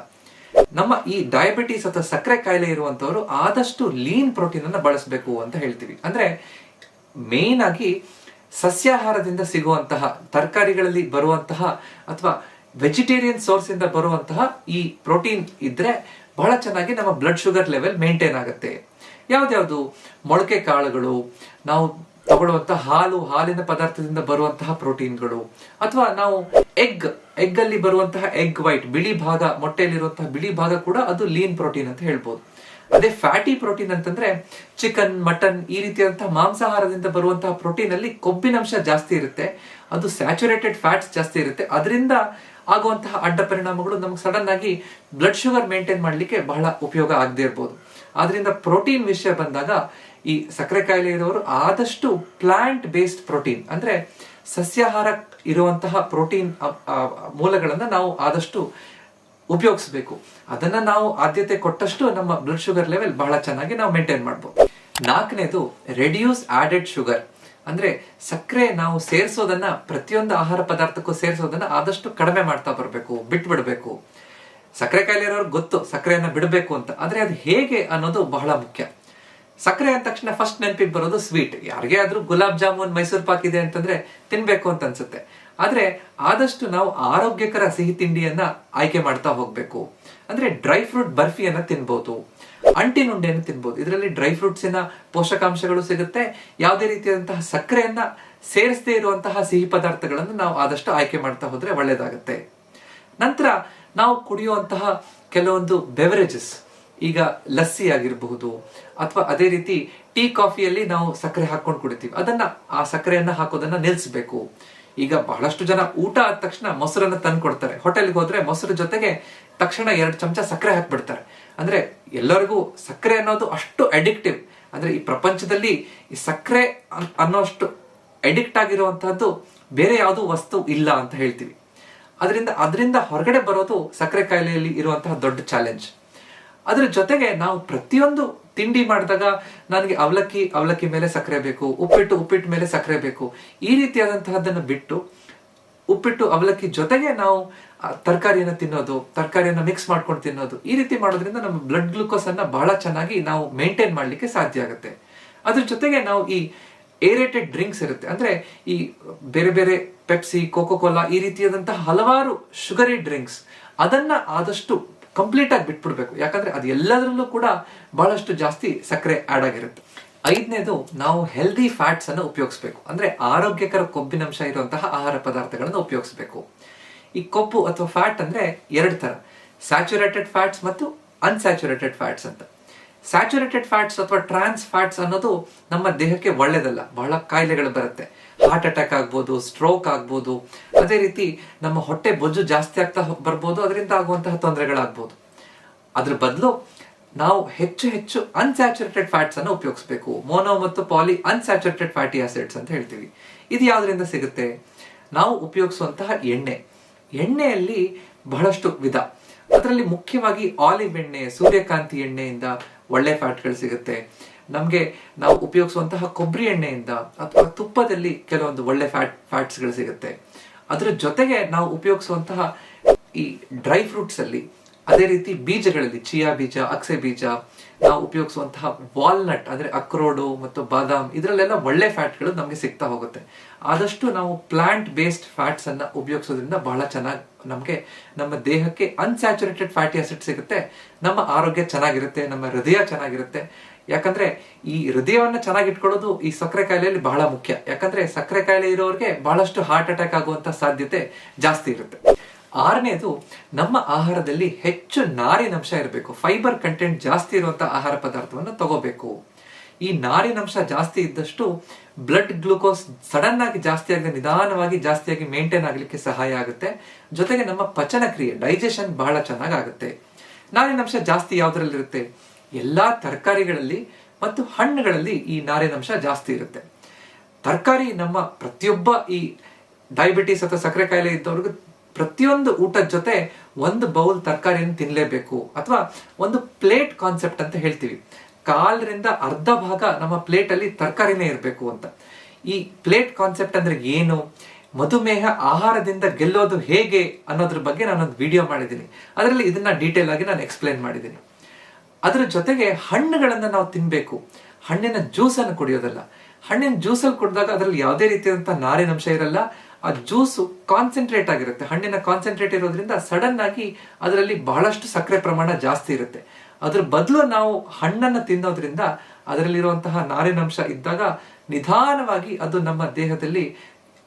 ನಮ್ಮ ಈ ಡಯಾಬಿಟಿಸ್ ಅಥವಾ ಸಕ್ಕರೆ ಕಾಯಿಲೆ ಇರುವಂತವರು ಆದಷ್ಟು ಲೀನ್ ಪ್ರೋಟೀನ್ ಅನ್ನ ಬಳಸಬೇಕು ಅಂತ ಹೇಳ್ತೀವಿ. ಅಂದ್ರೆ ಮೇನ್ ಆಗಿ ಸಸ್ಯಾಹಾರದಿಂದ ಸಿಗುವಂತಹ ತರಕಾರಿಗಳಲ್ಲಿ ಬರುವಂತಹ ಅಥವಾ ವೆಜಿಟೇರಿಯನ್ ಸೋರ್ಸ್ ಇಂದ ಬರುವಂತಹ ಈ ಪ್ರೋಟೀನ್ ಇದ್ರೆ ಬಹಳ ಚೆನ್ನಾಗಿ ನಮ್ಮ ಬ್ಲಡ್ ಶುಗರ್ ಲೆವೆಲ್ ಮೇಂಟೈನ್ ಆಗುತ್ತೆ. ಯಾವ್ದ್ಯಾವ್ದು? ಮೊಳಕೆ ಕಾಳುಗಳು, ನಾವು ತಗೊಳ್ಳುವಂತಹ ಹಾಲು, ಹಾಲಿನ ಪದಾರ್ಥದಿಂದ ಬರುವಂತಹ ಪ್ರೋಟೀನ್ಗಳು. ಅಥವಾ ನಾವು ಎಗ್ ಎಗ್ ಅಲ್ಲಿ ಬರುವಂತಹ ಎಗ್ ವೈಟ್, ಬಿಳಿ ಭಾಗ, ಮೊಟ್ಟೆಯಲ್ಲಿರುವಂತಹ ಬಿಳಿ ಭಾಗ ಕೂಡ ಅದು ಲೀನ್ ಪ್ರೋಟೀನ್ ಅಂತ ಹೇಳ್ಬೋದು. ಅದೇ ಫ್ಯಾಟಿ ಪ್ರೋಟೀನ್ ಅಂತಂದ್ರೆ ಚಿಕನ್ ಮಟನ್ ಈ ರೀತಿಯಾದಂತಹ ಮಾಂಸಾಹಾರದಿಂದ ಬರುವಂತಹ ಪ್ರೋಟೀನ್ ಅಲ್ಲಿ ಕೊಬ್ಬಿನಂಶ ಜಾಸ್ತಿ ಇರುತ್ತೆ. ಅದು ಸ್ಯಾಚುರೇಟೆಡ್ ಫ್ಯಾಟ್ಸ್ ಜಾಸ್ತಿ ಇರುತ್ತೆ. ಅದರಿಂದ ಆಗುವಂತಹ ಅಡ್ಡ ಪರಿಣಾಮಗಳು ನಮ್ಗೆ ಸಡನ್ ಆಗಿ ಬ್ಲಡ್ ಶುಗರ್ ಮೇಂಟೈನ್ ಮಾಡ್ಲಿಕ್ಕೆ ಬಹಳ ಉಪಯೋಗ ಆಗದೆ ಇರ್ಬೋದು. ಆದ್ರಿಂದ ಪ್ರೋಟೀನ್ ವಿಷಯ ಬಂದಾಗ ಈ ಸಕ್ಕರೆ ಕಾಯಿಲೆ ಇರೋರು ಆದಷ್ಟು ಪ್ಲಾಂಟ್ ಬೇಸ್ಡ್ ಪ್ರೋಟೀನ್ ಅಂದ್ರೆ ಸಸ್ಯಾಹಾರ ಇರುವಂತಹ ಪ್ರೋಟೀನ್ ಮೂಲಗಳನ್ನ ನಾವು ಆದಷ್ಟು ಉಪಯೋಗಿಸಬೇಕು. ಅದನ್ನ ನಾವು ಆದ್ಯತೆ ಕೊಟ್ಟಷ್ಟು ನಮ್ಮ ಬ್ಲಡ್ ಶುಗರ್ ಲೆವೆಲ್ ಬಹಳ ಚೆನ್ನಾಗಿ ನಾವು ಮೇಂಟೈನ್ ಮಾಡ್ಬೋದು. ನಾಲ್ಕನೇದು ರೆಡ್ಯೂಸ್ ಆಡೆಡ್ ಶುಗರ್ ಅಂದ್ರೆ ಸಕ್ಕರೆ ನಾವು ಸೇರಿಸೋದನ್ನ ಪ್ರತಿಯೊಂದು ಆಹಾರ ಪದಾರ್ಥಕ್ಕೂ ಸೇರಿಸೋದನ್ನ ಆದಷ್ಟು ಕಡಿಮೆ ಮಾಡ್ತಾ ಬರಬೇಕು, ಬಿಟ್ಬಿಡ್ಬೇಕು. ಸಕ್ಕರೆ ಕಾಯಿಲೆ ಇರೋರ್ಗೆ ಗೊತ್ತು, ಸಕ್ಕರೆಯನ್ನ ಬಿಡಬೇಕು ಅಂತ. ಆದ್ರೆ ಅದು ಹೇಗೆ ಅನ್ನೋದು ಬಹಳ ಮುಖ್ಯ. ಸಕ್ಕರೆ ಅಂದ ತಕ್ಷಣ ಫಸ್ಟ್ ನೆನಪಿಗೆ ಬರೋದು ಸ್ವೀಟ್ ಯಾರಿಗೇ ಆದ್ರೂ ಗುಲಾಬ್ ಜಾಮೂನ್ ಮೈಸೂರು ಪಾಕ್ ಇದೆ ಅಂತಂದ್ರೆ ತಿನ್ಬೇಕು ಅಂತ ಅನ್ಸುತ್ತೆ. ಆದ್ರೆ ಆದಷ್ಟು ನಾವು ಆರೋಗ್ಯಕರ ಸಿಹಿ ತಿಂಡಿಯನ್ನ ಆಯ್ಕೆ ಮಾಡ್ತಾ ಹೋಗ್ಬೇಕು. ಅಂದ್ರೆ ಡ್ರೈ ಫ್ರೂಟ್ ಬರ್ಫಿಯನ್ನ ತಿನ್ಬೋದು ಅಂಟಿನ ಉಂಡೆಯನ್ನು ತಿನ್ಬೋದು. ಇದರಲ್ಲಿ ಡ್ರೈ ಫ್ರೂಟ್ಸಿನ ಪೋಷಕಾಂಶಗಳು ಸಿಗುತ್ತೆ. ಯಾವುದೇ ರೀತಿಯಾದಂತಹ ಸಕ್ಕರೆಯನ್ನ ಸೇರಿಸದೇ ಇರುವಂತಹ ಸಿಹಿ ಪದಾರ್ಥಗಳನ್ನು ನಾವು ಆದಷ್ಟು ಆಯ್ಕೆ ಮಾಡ್ತಾ ಹೋದ್ರೆ ಒಳ್ಳೇದಾಗುತ್ತೆ. ನಂತರ ನಾವು ಕುಡಿಯುವಂತಹ ಕೆಲವೊಂದು ಬೆವರೇಜಸ್ ಈಗ ಲಸ್ಸಿ ಆಗಿರಬಹುದು, ಅಥವಾ ಅದೇ ರೀತಿ ಟೀ ಕಾಫಿಯಲ್ಲಿ ನಾವು ಸಕ್ಕರೆ ಹಾಕೊಂಡು ಕುಡಿತೀವಿ. ಅದನ್ನ ಆ ಸಕ್ಕರೆಯನ್ನ ಹಾಕೋದನ್ನ ನಿಲ್ಲಿಸಬೇಕು ಈಗ ಬಹಳಷ್ಟು ಜನ ಊಟ ಆದ ತಕ್ಷಣ ಮೊಸರನ್ನ ತಂದು ಕೊಡ್ತಾರೆ ಹೋಟೆಲ್ಗೆ ಹೋದ್ರೆ ಮೊಸರು ಜೊತೆಗೆ ತಕ್ಷಣ ಎರಡು ಚಮಚ ಸಕ್ಕರೆ ಹಾಕ್ಬಿಡ್ತಾರೆ. ಅಂದ್ರೆ ಎಲ್ಲರಿಗೂ ಸಕ್ಕರೆ ಅನ್ನೋದು ಅಷ್ಟು ಅಡಿಕ್ಟಿವ್ ಅಂದ್ರೆ ಈ ಪ್ರಪಂಚದಲ್ಲಿ ಈ ಸಕ್ಕರೆ ಅನ್- ಅನ್ನೋಷ್ಟು ಅಡಿಕ್ಟ್ ಆಗಿರುವಂತಹದ್ದು ಬೇರೆ ಯಾವುದೂ ವಸ್ತು ಇಲ್ಲ ಅಂತ ಹೇಳ್ತೀವಿ. ಅದರಿಂದ ಅದರಿಂದ ಹೊರಗಡೆ ಬರೋದು ಸಕ್ಕರೆ ಕಾಯಿಲೆಯಲ್ಲಿ ಇರುವಂತಹ ದೊಡ್ಡ ಚಾಲೆಂಜ್ ಅದ್ರ ಜೊತೆಗೆ ನಾವು ಪ್ರತಿಯೊಂದು ತಿಂಡಿ ಮಾಡಿದಾಗ ನನಗೆ ಅವಲಕ್ಕಿ ಅವಲಕ್ಕಿ ಮೇಲೆ ಸಕ್ಕರೆ ಬೇಕು, ಉಪ್ಪಿಟ್ಟು ಉಪ್ಪಿಟ್ಟು ಮೇಲೆ ಸಕ್ಕರೆ ಬೇಕು. ಈ ರೀತಿಯಾದಂತಹದ್ದನ್ನು ಬಿಟ್ಟು ಉಪ್ಪಿಟ್ಟು ಅವಲಕ್ಕಿ ಜೊತೆಗೆ ನಾವು ತರಕಾರಿಯನ್ನು ತಿನ್ನೋದು, ತರಕಾರಿಯನ್ನು ಮಿಕ್ಸ್ ಮಾಡ್ಕೊಂಡು ತಿನ್ನೋದು, ಈ ರೀತಿ ಮಾಡೋದ್ರಿಂದ ನಮ್ಮ ಬ್ಲಡ್ ಗ್ಲೂಕೋಸ್ ಅನ್ನ ಬಹಳ ಚೆನ್ನಾಗಿ ನಾವು ಮೇಂಟೈನ್ ಮಾಡಲಿಕ್ಕೆ ಸಾಧ್ಯ ಆಗುತ್ತೆ. ಅದ್ರ ಜೊತೆಗೆ ನಾವು ಈ ಏರೇಟೆಡ್ ಡ್ರಿಂಕ್ಸ್ ಇರುತ್ತೆ. ಅಂದ್ರೆ ಈ ಬೇರೆ ಬೇರೆ ಪೆಪ್ಸಿ ಕೋಕೋ ಕೋಲಾ ಈ ರೀತಿಯಾದಂತಹ ಹಲವಾರು ಶುಗರಿ ಡ್ರಿಂಕ್ಸ್ ಅದನ್ನ ಆದಷ್ಟು ಕಂಪ್ಲೀಟ್ ಆಗಿ ಬಿಟ್ಬಿಡ್ಬೇಕು. ಯಾಕಂದ್ರೆ ಅದು ಎಲ್ಲದರಲ್ಲೂ ಕೂಡ ಬಹಳಷ್ಟು ಜಾಸ್ತಿ ಸಕ್ಕರೆ ಆಡ್ ಆಗಿರುತ್ತೆ. ಐದನೇದು ನಾವು ಹೆಲ್ದಿ ಫ್ಯಾಟ್ಸ್ ಅನ್ನು ಉಪಯೋಗಿಸಬೇಕು. ಅಂದ್ರೆ ಆರೋಗ್ಯಕರ ಕೊಬ್ಬಿನಂಶ ಇರುವಂತಹ ಆಹಾರ ಪದಾರ್ಥಗಳನ್ನು ಉಪಯೋಗಿಸಬೇಕು. ಈ ಕೊಬ್ಬು ಅಥವಾ ಫ್ಯಾಟ್ ಅಂದ್ರೆ ಎರಡು ತರ ಸ್ಯಾಚುರೇಟೆಡ್ ಫ್ಯಾಟ್ಸ್ ಮತ್ತು ಅನ್ಸ್ಯಾಚುರೇಟೆಡ್ ಫ್ಯಾಟ್ಸ್ ಅಂತ. ಸ್ಯಾಚುರೇಟೆಡ್ ಫ್ಯಾಟ್ಸ್ ಅಥವಾ ಟ್ರಾನ್ಸ್ ಫ್ಯಾಟ್ಸ್ ಅನ್ನೋದು ನಮ್ಮ ದೇಹಕ್ಕೆ ಒಳ್ಳೇದಲ್ಲ. ಬಹಳ ಕಾಯಿಲೆಗಳು ಬರುತ್ತೆ. ಹಾರ್ಟ್ ಅಟ್ಯಾಕ್ ಆಗ್ಬೋದು ಸ್ಟ್ರೋಕ್ ಆಗ್ಬೋದು. ಅದೇ ರೀತಿ ನಮ್ಮ ಹೊಟ್ಟೆ ಬೊಜ್ಜು ಜಾಸ್ತಿ ಆಗ್ತಾ ಬರ್ಬೋದು, ಅದರಿಂದ ಆಗುವಂತಹ ತೊಂದರೆಗಳಾಗ್ಬೋದು. ಅದ್ರ ಬದಲು ನಾವು ಹೆಚ್ಚು ಹೆಚ್ಚು ಅನ್ಸ್ಯಾಚುರೇಟೆಡ್ ಫ್ಯಾಟ್ಸ್ ಅನ್ನು ಉಪಯೋಗಿಸಬೇಕು. ಮೋನೋ ಮತ್ತು ಪಾಲಿ ಅನ್ಸ್ಯಾಚುರೇಟೆಡ್ ಫ್ಯಾಟಿ ಆಸಿಡ್ಸ್ ಅಂತ ಹೇಳ್ತೀವಿ. ಇದು ಯಾವುದರಿಂದ ಸಿಗುತ್ತೆ? ನಾವು ಉಪಯೋಗಿಸುವಂತಹ ಎಣ್ಣೆ. ಎಣ್ಣೆಯಲ್ಲಿ ಬಹಳಷ್ಟು ವಿಧ. ಅದರಲ್ಲಿ ಮುಖ್ಯವಾಗಿ ಆಲಿವ್ ಎಣ್ಣೆ, ಸೂರ್ಯಕಾಂತಿ ಎಣ್ಣೆಯಿಂದ ಒಳ್ಳೆ ಫ್ಯಾಟ್ಗಳು ಸಿಗುತ್ತೆ. ನಮಗೆ ನಾವು ಉಪಯೋಗಿಸುವಂತಹ ಕೊಬ್ಬರಿ ಎಣ್ಣೆಯಿಂದ ಅಥವಾ ತುಪ್ಪದಲ್ಲಿ ಕೆಲವೊಂದು ಒಳ್ಳೆ ಫ್ಯಾಟ್ ಫ್ಯಾಟ್ಸ್ಗಳು ಸಿಗುತ್ತೆ. ಅದರ ಜೊತೆಗೆ ನಾವು ಉಪಯೋಗಿಸುವಂತಹ ಈ ಡ್ರೈ ಫ್ರೂಟ್ಸ್ ಅಲ್ಲಿ ಅದೇ ರೀತಿ ಬೀಜಗಳಲ್ಲಿ ಚಿಯಾ ಬೀಜ, ಅಕ್ಸೆ ಬೀಜ, ನಾವು ಉಪಯೋಗಿಸುವಂತಹ ವಾಲ್ನಟ್, ಅಂದ್ರೆ ಅಕ್ರೋಡು ಮತ್ತು ಬಾದಾಮ್, ಇದರಲ್ಲೆಲ್ಲ ಒಳ್ಳೆ ಫ್ಯಾಟ್ಗಳು ನಮಗೆ ಸಿಗ್ತಾ ಹೋಗುತ್ತೆ. ಆದಷ್ಟು ನಾವು ಪ್ಲಾಂಟ್ ಬೇಸ್ಡ್ ಫ್ಯಾಟ್ಸ್ ಅನ್ನ ಉಪಯೋಗಿಸೋದ್ರಿಂದ ಬಹಳ ಚೆನ್ನಾಗಿ ನಮಗೆ, ನಮ್ಮ ದೇಹಕ್ಕೆ ಅನ್ಸ್ಯಾಚುರೇಟೆಡ್ ಫ್ಯಾಟಿ ಆಸಿಡ್ ಸಿಗುತ್ತೆ, ನಮ್ಮ ಆರೋಗ್ಯ ಚೆನ್ನಾಗಿರುತ್ತೆ, ನಮ್ಮ ಹೃದಯ ಚೆನ್ನಾಗಿರುತ್ತೆ. ಯಾಕಂದ್ರೆ ಈ ಹೃದಯವನ್ನ ಚೆನ್ನಾಗಿ ಇಟ್ಕೊಳ್ಳೋದು ಈ ಸಕ್ಕರೆ ಕಾಯಿಲೆಯಲ್ಲಿ ಬಹಳ ಮುಖ್ಯ. ಯಾಕಂದ್ರೆ ಸಕ್ಕರೆ ಕಾಯಿಲೆ ಇರೋರಿಗೆ ಬಹಳಷ್ಟು ಹಾರ್ಟ್ ಅಟ್ಯಾಕ್ ಆಗುವಂತ ಸಾಧ್ಯತೆ ಜಾಸ್ತಿ ಇರುತ್ತೆ. ಆರನೇದು, ನಮ್ಮ ಆಹಾರದಲ್ಲಿ ಹೆಚ್ಚು ನಾರಿನಂಶ ಇರಬೇಕು. ಫೈಬರ್ ಕಂಟೆಂಟ್ ಜಾಸ್ತಿ ಇರುವಂತಹ ಆಹಾರ ಪದಾರ್ಥವನ್ನು ತಗೋಬೇಕು. ಈ ನಾರಿನಂಶ ಜಾಸ್ತಿ ಇದ್ದಷ್ಟು ಬ್ಲಡ್ ಗ್ಲೂಕೋಸ್ ಸಡನ್ ಆಗಿ ಜಾಸ್ತಿ ಆಗದೆ ನಿಧಾನವಾಗಿ ಜಾಸ್ತಿಯಾಗಿ ಮೇಂಟೈನ್ ಆಗಲಿಕ್ಕೆ ಸಹಾಯ ಆಗುತ್ತೆ. ಜೊತೆಗೆ ನಮ್ಮ ಪಚನ ಕ್ರಿಯೆ ಡೈಜೆಷನ್ ಬಹಳ ಚೆನ್ನಾಗಿ ಆಗುತ್ತೆ. ನಾರಿನಂಶ ಜಾಸ್ತಿ ಯಾವ್ದ್ರಲ್ಲಿರುತ್ತೆ? ಎಲ್ಲಾ ತರಕಾರಿಗಳಲ್ಲಿ ಮತ್ತು ಹಣ್ಣುಗಳಲ್ಲಿ ಈ ನಾರಿನಂಶ ಜಾಸ್ತಿ ಇರುತ್ತೆ. ತರಕಾರಿ ನಮ್ಮ ಪ್ರತಿಯೊಬ್ಬ ಈ ಡಯಾಬಿಟಿಸ್ ಅಥವಾ ಸಕ್ಕರೆ ಕಾಯಿಲೆ ಇದ್ದವ್ರಿಗೂ ಪ್ರತಿಯೊಂದು ಊಟದ ಜೊತೆ ಒಂದು ಬೌಲ್ ತರಕಾರಿಯನ್ನು ತಿನ್ನಲೇಬೇಕು ಅಥವಾ ಒಂದು ಪ್ಲೇಟ್ ಕಾನ್ಸೆಪ್ಟ್ ಅಂತ ಹೇಳ್ತೀವಿ. ಕಾಲರಿಂದ ಅರ್ಧ ಭಾಗ ನಮ್ಮ ಪ್ಲೇಟ್ ಅಲ್ಲಿ ತರಕಾರಿನೇ ಇರಬೇಕು ಅಂತ. ಈ ಪ್ಲೇಟ್ ಕಾನ್ಸೆಪ್ಟ್ ಅಂದ್ರೆ ಏನು? ಮಧುಮೇಹ ಆಹಾರದಿಂದ ಗೆಲ್ಲೋದು ಹೇಗೆ ಅನ್ನೋದ್ರ ಬಗ್ಗೆ ನಾನೊಂದು ವಿಡಿಯೋ ಮಾಡಿದ್ದೀನಿ. ಅದರಲ್ಲಿ ಇದನ್ನ ಡೀಟೇಲ್ ಆಗಿ ನಾನು ಎಕ್ಸ್ಪ್ಲೈನ್ ಮಾಡಿದ್ದೀನಿ. ಅದರ ಜೊತೆಗೆ ಹಣ್ಣುಗಳನ್ನು ನಾವು ತಿನ್ನಬೇಕು ಹಣ್ಣಿನ ಜ್ಯೂಸನ್ನು ಕುಡಿಯೋದಲ್ಲ. ಹಣ್ಣಿನ ಜ್ಯೂಸಲ್ಲಿ ಕುಡಿದಾಗ ಅದರಲ್ಲಿ ಯಾವುದೇ ರೀತಿಯಾದಂಥ ನಾರಿನಂಶ ಇರಲ್ಲ. ಆ ಜ್ಯೂಸು ಕಾನ್ಸಂಟ್ರೇಟ್ ಆಗಿರುತ್ತೆ. ಹಣ್ಣಿನ ಕಾನ್ಸಂಟ್ರೇಟ್ ಇರೋದ್ರಿಂದ ಸಡನ್ ಆಗಿ ಅದರಲ್ಲಿ ಬಹಳಷ್ಟು ಸಕ್ಕರೆ ಪ್ರಮಾಣ ಜಾಸ್ತಿ ಇರುತ್ತೆ. ಅದ್ರ ಬದಲು ನಾವು ಹಣ್ಣನ್ನು ತಿನ್ನೋದ್ರಿಂದ ಅದರಲ್ಲಿರುವಂತಹ ನಾರಿನಂಶ ಇದ್ದಾಗ ನಿಧಾನವಾಗಿ ಅದು ನಮ್ಮ ದೇಹದಲ್ಲಿ,